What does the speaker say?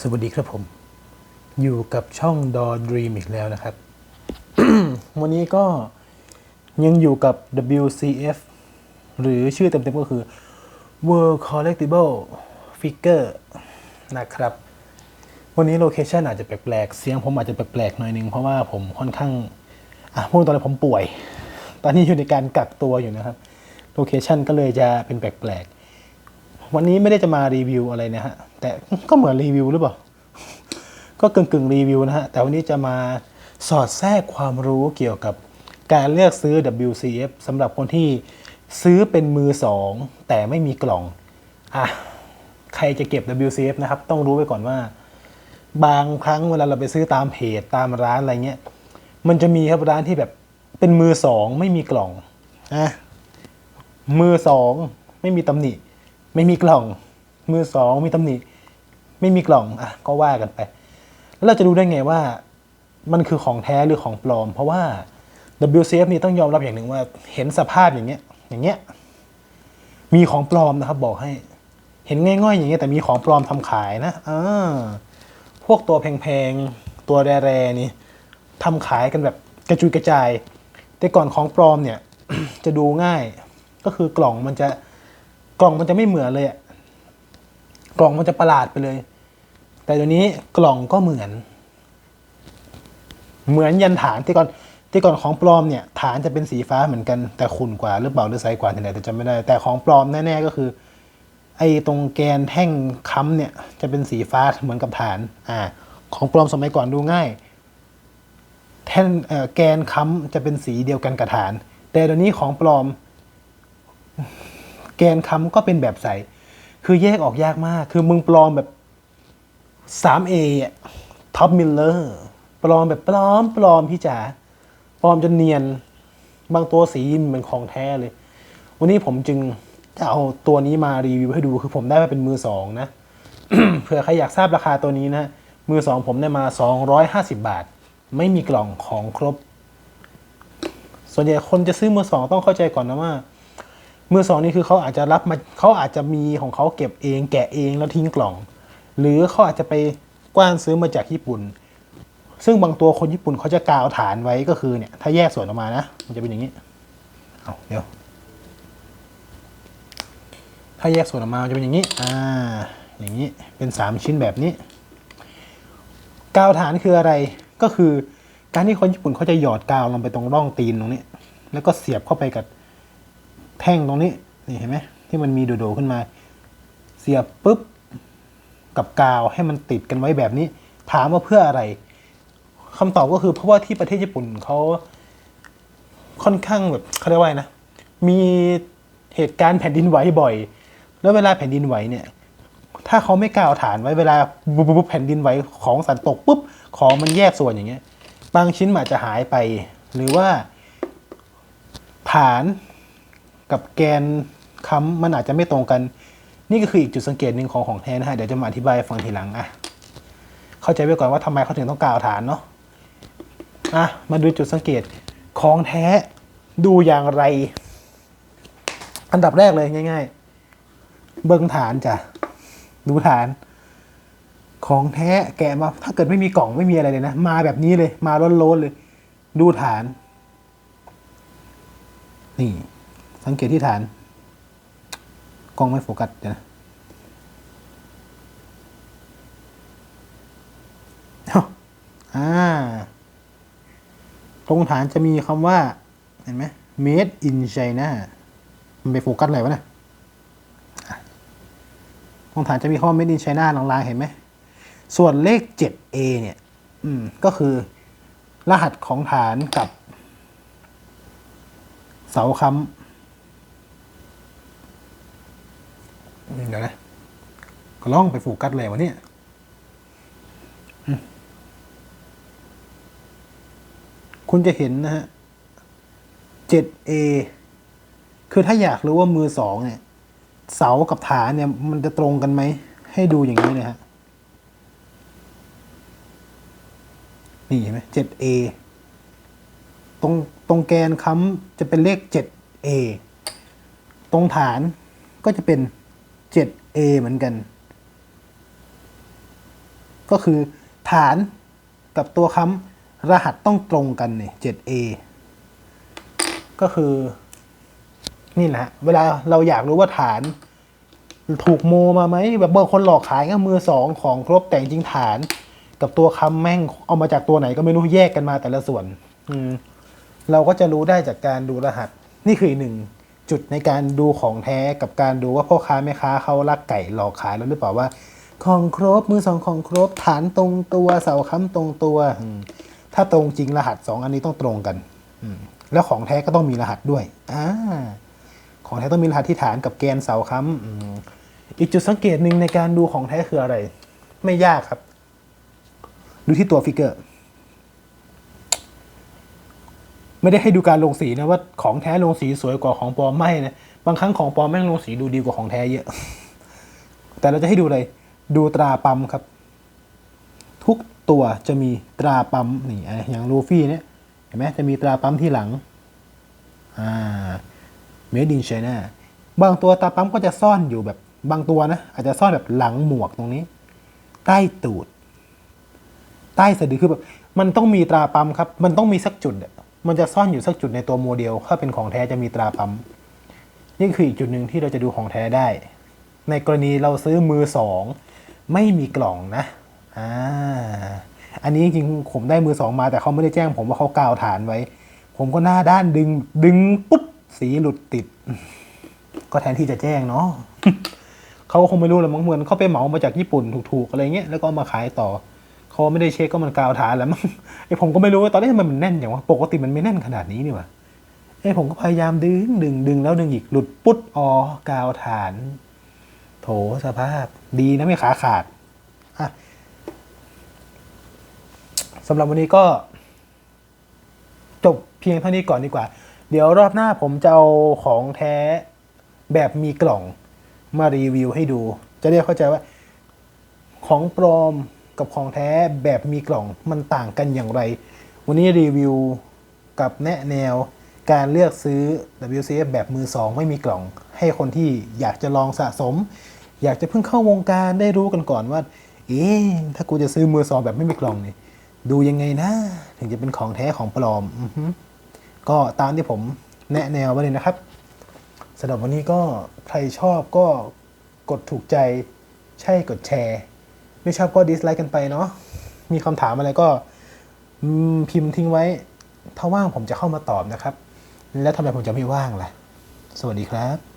สวัสดีครับผม อยู่กับช่องดอ Dream อีกแล้วนะครับ วันนี้ก็ยังอยู่กับ WCF หรือชื่อเต็มๆก็คือ World Collectible Figure นะครับ วันนี้โลเคชันอาจจะแปลกๆ เสียงผมอาจจะแปลกๆหน่อยนึง เพราะว่าผมค่อนข้าง อะพูดตอนนี้ผมป่วย ตอนนี้อยู่ในการกักตัวอยู่นะครับ โลเคชันก็เลยจะเป็นแปลกๆ วันนี้ไม่ได้จะมารีวิวอะไรนะฮะ แต่ก็เหมือนรีวิวหรือเปล่า ก็กึ่งกึ่งๆรีวิวนะฮะ แต่วันนี้จะมาสอดแทรกความรู้เกี่ยวกับการเลือกซื้อ WCF สำหรับคนที่ซื้อเป็นมือสองแต่ไม่มีกล่องอะใครจะเก็บ WCF นะครับ ต้องรู้ไว้ก่อนว่า บางครั้งเวลาเราไปซื้อตามเพจตามร้านอะไรเงี้ย มันจะมีครับร้านที่แบบเป็นมือสองไม่มีกล่องนะมือสองไม่มีตำหนิ ไม่มีกล่อง มือสองมีตำหนิ ไม่มีกล่องอะก็ว่ากันไป แล้วเราจะรู้ได้ไงว่า มันคือของแท้หรือของปลอม เพราะว่า WCF นี่ต้องยอมรับอย่างหนึ่งว่า เห็นสภาพอย่างเงี้ย อย่างเงี้ย มีของปลอมนะครับ บอกให้ เห็นง่ายๆอย่างเงี้ยแต่มีของปลอมทำขายนะอ่าพวกตัวแพงๆตัวแร่ๆนี่ทำขายกันแบบกระจุยกระจาย แต่ก่อนของปลอมเนี่ย จะดูง่าย ก็คือกล่องมันจะกล่องมันจะไม่เหมือนเลยอะกล่องมันจะประหลาดไปเลย แต่เดี๋ยวนี้กล่องก็เหมือน เหมือนยันฐานที่ก่อนที่ก่อนของปลอมเนี่ย ฐานจะเป็นสีฟ้าเหมือนกันแต่ขุ่นกว่าหรือเปล่าหรือใสกว่าที่ไหนแต่จำไม่ได้ แต่ของปลอมแน่ๆก็คือ ไอ้ตรงแกนแท่งค้ำเนี่ย จะเป็นสีฟ้าเหมือนกับฐาน อ่า ของปลอมสมัยก่อนดูง่าย แท่นแกนค้ำจะเป็นสีเดียวกันกับฐาน แต่เดี๋ยวนี้ของปลอม แกนค้ำก็เป็นแบบใสคือแยกออกยากมาก คือมึงปลอมแบบ 3A อะท็อปมิลเลอร์ปลอมแบบปลอมปลอมพี่จ๋าปลอมจนเนียน บางตัวสีเหมือนของแท้เลย วันนี้ผมจึงจะเอาตัวนี้มารีวิวให้ดูคือผมได้มาเป็นมือสองนะเผื่อใครอยากทราบราคาตัวนี้นะ มือสองผมได้มา 250 บาท ไม่มีกล่องของครบ ส่วนใหญ่คนจะซื้อมือสองต้องเข้าใจก่อนนะว่ามือสองนี่คือเขาอาจจะรับมาเขาอาจจะมีของเขาเก็บเอง แกะเองแล้วทิ้งกล่อง หรือเขาอาจจะไปกว้านซื้อมาจากญี่ปุ่น ซึ่งบางตัวคนญี่ปุ่นเขาจะกาวฐานไว้ก็คือเนี่ย ถ้าแยกส่วนออกมานะ มันจะเป็นอย่างนี้เอาเดี๋ยว ถ้าแยกส่วนออกมาจะเป็นอย่างนี้ อ่า อย่างนี้ เป็นสามชิ้นแบบนี้ กาวฐานคืออะไร ก็คือการที่คนญี่ปุ่นเขาจะหยอดกาวลงไปตรงร่องตีนตรงนี้ แล้วก็เสียบเข้าไปกับแท่งตรงนี้ นี่เห็นไหมที่มันมีโดๆขึ้นมา เสียบปุ๊บ กับกาวให้มันติดกันไว้แบบนี้ ถามว่าเพื่ออะไรคำตอบก็คือเพราะว่าที่ประเทศญี่ปุ่นเขาค่อนข้างแบบเขาเรียกว่านะ มีเหตุการณ์แผ่นดินไหวบ่อย แล้วเวลาแผ่นดินไหวเนี่ย ถ้าเขาไม่กาวฐานไว้เวลาบุบบุบแผ่นดินไหวของสันตกปุ๊บของมันแยกส่วนอย่างเงี้ย บางชิ้นมันอาจจะหายไป หรือว่าฐานกับแกนค้ำมันอาจจะไม่ตรงกัน นี่ก็คืออีกจุดสังเกตหนึ่งของของแท้นะฮะ เดี๋ยวจะมาอธิบายฟังทีหลังอะ เข้าใจไว้ก่อนว่าทำไมเขาถึงต้องกล่าวฐานเนาะ อะ มาดูจุดสังเกตของแท้ดูอย่างไร อันดับแรกเลยง่าย ๆ เบิ้งฐานจ้ะ ดูฐาน ของแท้แกะมา ถ้าเกิดไม่มีกล่องไม่มีอะไรเลยนะ มาแบบนี้เลย มาล้นๆเลย ดูฐาน นี่ สังเกตที่ฐาน กล้องไม่โฟกัสเดี๋ยวนะอ่า ตรงฐานจะมีคำว่า เห็นไหม made in China มันไปโฟกัสอะไรวะเนี่ยอะตรงฐานจะมีคำว่า made in China ลางๆ เห็นไหม ส่วนเลข 7A เนี่ย อืม ก็คือ รหัสของฐานกับ เสาค้ำ เดี๋ยวนะก็ล่องไปโฟกัสเลยวะเนี่ยคุณจะเห็นนะฮะ 7A คือถ้าอยากรู้ว่ามือสองเนี่ย เสากับฐานเนี่ย มันจะตรงกันไหม ให้ดูอย่างนี้เลยฮะ นี่เห็นไหม 7A ตรงตรงแกนค้ำจะเป็นเลข 7A ตรงฐานก็จะเป็น 7A เหมือนกัน ก็คือฐานกับตัวค้ำรหัสต้องตรงกันเนี่ย 7A ก็คือ นี่แหละฮะ เวลาเราอยากรู้ว่าฐานถูกโมมาไหมแบบบางคนหลอกขายก็มือสองของครบแต่จริงฐาน กับตัวคำแม่งเอามาจากตัวไหนก็ไม่รู้แยกกันมาแต่ละส่วน อืมเราก็จะรู้ได้จากการดูรหัส นี่คืออีกหนึ่ง จุดในการดูของแท้กับการดูว่าพ่อค้าแม่ค้าเขาลักไก่หลอกขายแล้วหรือเปล่าว่า ของครบมือสองของครบฐานตรงตัวเสาค้ำตรงตัว ถ้าตรงจริงรหัสสองอันนี้ต้องตรงกันแล้วของแท้ก็ต้องมีรหัสด้วยอของแท้ต้องมีรหัสที่ฐานกับแกนเสาค้ำอีกจุดสังเกตหนึ่งในการดูของแท้คืออะไร ไม่ยากครับ ดูที่ตัวฟิกเกอร์ ไม่ได้ให้ดูการลงสีนะว่าของแท้ลงสีสวยกว่าของปลอมไม่นะบางครั้งของปลอมแม่งลงสีดูดีกว่าของแท้เยอะ แต่เราจะให้ดูเลยดูตราปั๊มครับ ทุกตัวจะมีตราปั๊มนี่อะอย่างลูฟี่เนี่ยเห็นไหมจะมีตราปั๊มที่หลังอ่า made in China บางตัวตราปั๊มก็จะซ่อนอยู่แบบบางตัวนะอาจจะซ่อนแบบหลังหมวกตรงนี้ ใต้ตูด ใต้สะดือคือแบบมันต้องมีตราปั๊มครับ มันต้องมีสักจุดอะ มันจะซ่อนอยู่สักจุดในตัวโมเดล ถ้าเป็นของแท้จะมีตราปั๊ม นี่คืออีกจุดหนึ่งที่เราจะดูของแท้ได้ ในกรณีเราซื้อมือสองไม่มีกล่องนะ อ่า อันนี้จริงผมได้มือสองมาแต่เขาไม่ได้แจ้งผมว่าเขากาวฐานไว้ ผมก็หน้าด้านดึง ดึงปุ๊บ สีหลุดติด ก็แทนที่จะแจ้งเนาะเขาก็คงไม่รู้หรอกมั้งเหมือนเขาไปเหมามาจากญี่ปุ่นถูกๆอะไรเงี้ยแล้วก็มาขายต่อ เขาไม่ได้เช็คก็มันกาวฐานแล้วมั้งไอผมก็ไม่รู้ว่าตอนนี้ทำไมมันแน่นอย่างวะปกติมันไม่แน่นขนาดนี้นี่วะไอผมก็พยายามดึงดึงดึงแล้วดึงอีกหลุดปุ๊ดอ๋อกาวฐาน โถสภาพ ดีนะไม่ขาขาดอะสำหรับวันนี้ก็ จบเพียงเท่านี้ก่อนดีกว่า เดี๋ยวรอบหน้าผมจะเอาของแท้แบบมีกล่องมารีวิวให้ดู จะได้เข้าใจว่าของปลอม กับของแท้แบบมีกล่องมันต่างกันอย่างไร วันนี้รีวิวกับแนะแนวการเลือกซื้อ WCF แบบมือสองไม่มีกล่อง ให้คนที่อยากจะลองสะสม อยากจะเพิ่งเข้าวงการได้รู้กันก่อนว่า เอ๊ะถ้ากูจะซื้อมือสองแบบไม่มีกล่องเนี่ยดูยังไงนะ ถึงจะเป็นของแท้ของปลอมอก็ตามที่ผมแนะแนวไว้เลยนะครับสำหรับวันนี้ก็ใครชอบก็กดถูกใจใช่กดแชร์ ไม่ชอบก็ดิสไลค์กันไปเนาะมีคำถามอะไรก็พิมพ์ทิ้งไว้ ถ้าว่างผมจะเข้ามาตอบนะครับ แล้วทำไมผมจะไม่ว่างล่ะ สวัสดีครับ